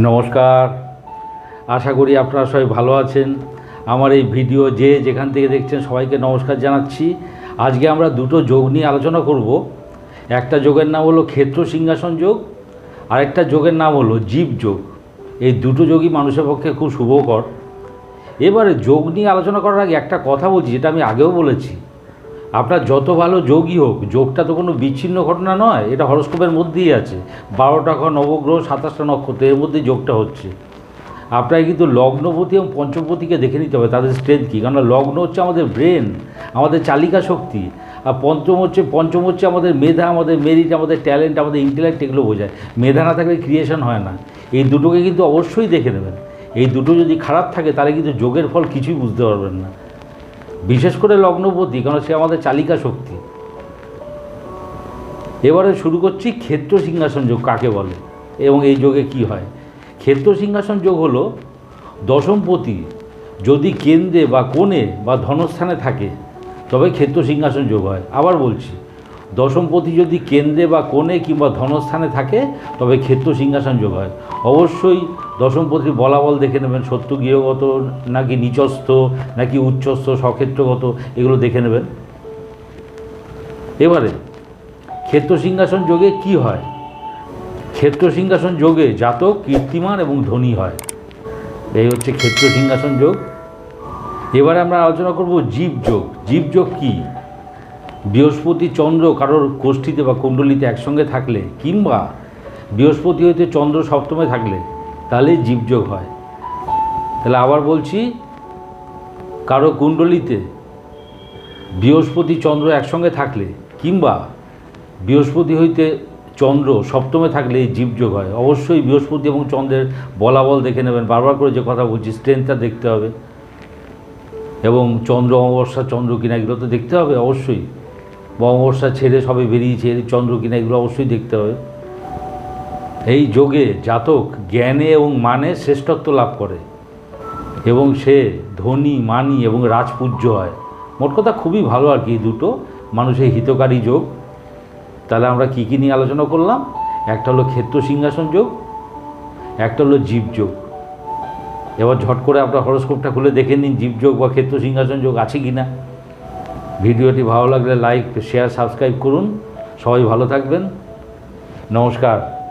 নমস্কার। আশা করি আপনারা সবাই ভালো আছেন। আমার এই ভিডিও যে যেখান থেকে দেখছেন সবাইকে নমস্কার জানাচ্ছি। আজকে আমরা দুটো যোগ নিয়ে আলোচনা করব। একটা যোগের নাম হলো ক্ষেত্র সিংহাসন যোগ, আরেকটা যোগের নাম হলো জীব যোগ। এই দুটো যোগই মানুষের পক্ষে খুব শুভকর। এবারে যোগ নিয়ে আলোচনা করার আগে একটা কথা বলছি, যেটা আমি আগেও বলেছি। আপনার যত ভালো যোগই হোক, যোগটা তো কোনো বিচ্ছিন্ন ঘটনা নয়, এটা হরস্কোপের মধ্যেই আছে। বারোটা নবগ্রহ, সাতাশটা নক্ষত্র, এর মধ্যেই যোগটা হচ্ছে। আপনাকে কিন্তু লগ্নপতি এবং পঞ্চমপতিকে দেখে নিতে হবে, তাদের স্ট্রেংথ কী? কারণ লগ্ন হচ্ছে আমাদের ব্রেন আমাদের চালিকা শক্তি, আর পঞ্চম হচ্ছে পঞ্চম হচ্ছে আমাদের মেধা, আমাদের মেরিট আমাদের ট্যালেন্ট আমাদের ইন্টেলেক্ট এগুলো বোঝায়। মেধা না থাকলে ক্রিয়েশন হয় না। এই দুটোকে কিন্তু অবশ্যই দেখে নেবেন। এই দুটো যদি খারাপ থাকে, তাহলে কিন্তু যোগের ফল কিছুই বুঝতে পারবেন না। বিশেষ করে লগ্নপতি কারণ সে আমাদের চালিকা শক্তি। এবারে শুরু করছি ক্ষেত্র সিংহাসন যোগ, কাকে বলে? এবং এই যোগে কি হয়? ক্ষেত্র সিংহাসন যোগ হলো দশমপতি যদি কেন্দ্রে বা কোণে বা ধনস্থানে থাকে, তবে ক্ষেত্র সিংহাসন যোগ হয়। আবার বলছি দশমপতি যদি কেন্দ্রে বা কোণে কিংবা ধনস্থানে থাকে, তবে ক্ষেত্র সিংহাসন যোগ হয়। অবশ্যই দশমপতির বলাবল দেখে নেবেন, সত্য, গৃহগত, নাকি নিচস্থ, নাকি উচ্চস্থ সক্ষেত্রগত এগুলো দেখে নেবেন। এবারে, ক্ষেত্র সিংহাসন যোগে কি হয়? ক্ষেত্র সিংহাসন যোগে জাতক, কীর্তিমান এবং ধনী হয়। এই হচ্ছে ক্ষেত্র সিংহাসন যোগ। এবারে আমরা আলোচনা করব জীব যোগ। জীব যোগ কী? বৃহস্পতি চন্দ্র কারোর গোষ্ঠীতে বা কুণ্ডলিতে একসঙ্গে থাকলে কিংবা বৃহস্পতি হইতে চন্দ্র সপ্তমে থাকলে তাহলে জীবযোগ হয়। তাহলে আবার বলছি, কারও কুণ্ডলিতে বৃহস্পতি চন্দ্র একসঙ্গে থাকলে কিংবা বৃহস্পতি হইতে চন্দ্র সপ্তমে থাকলে এই জীবযোগ হয়। অবশ্যই বৃহস্পতি এবং চন্দ্রের বলাবল দেখে নেবেন। বারবার করে যে কথা বলছি স্ট্রেংথটা দেখতে হবে এবং চন্দ্র অমাবস্যা, চন্দ্র কিনা, এগুলো তো দেখতে হবে অবশ্যই। বা অমাবস্যা ছেড়ে সবে বেরিয়েছে চন্দ্র কিনা এগুলো অবশ্যই দেখতে হবে। এই যোগে জাতক জ্ঞানে এবং মানে শ্রেষ্ঠত্ব লাভ করে এবং সে ধনী, মানি এবং রাজপূজ্য হয়। মোট কথা খুবই ভালো আর কি দুটো মানুষের হিতকারী যোগ। তাহলে আমরা কী কী নিয়ে আলোচনা করলাম? একটা হলো ক্ষেত্র সিংহাসন যোগ, একটা হলো জীব যোগ। এবার ঝট করে আপনার হরস্কোপটা খুলে দেখে নিন জীবযোগ বা ক্ষেত্র সিংহাসন যোগ আছে কি না ভিডিওটি ভালো লাগলে লাইক শেয়ার সাবস্ক্রাইব করুন। সবাই ভালো থাকবেন। নমস্কার।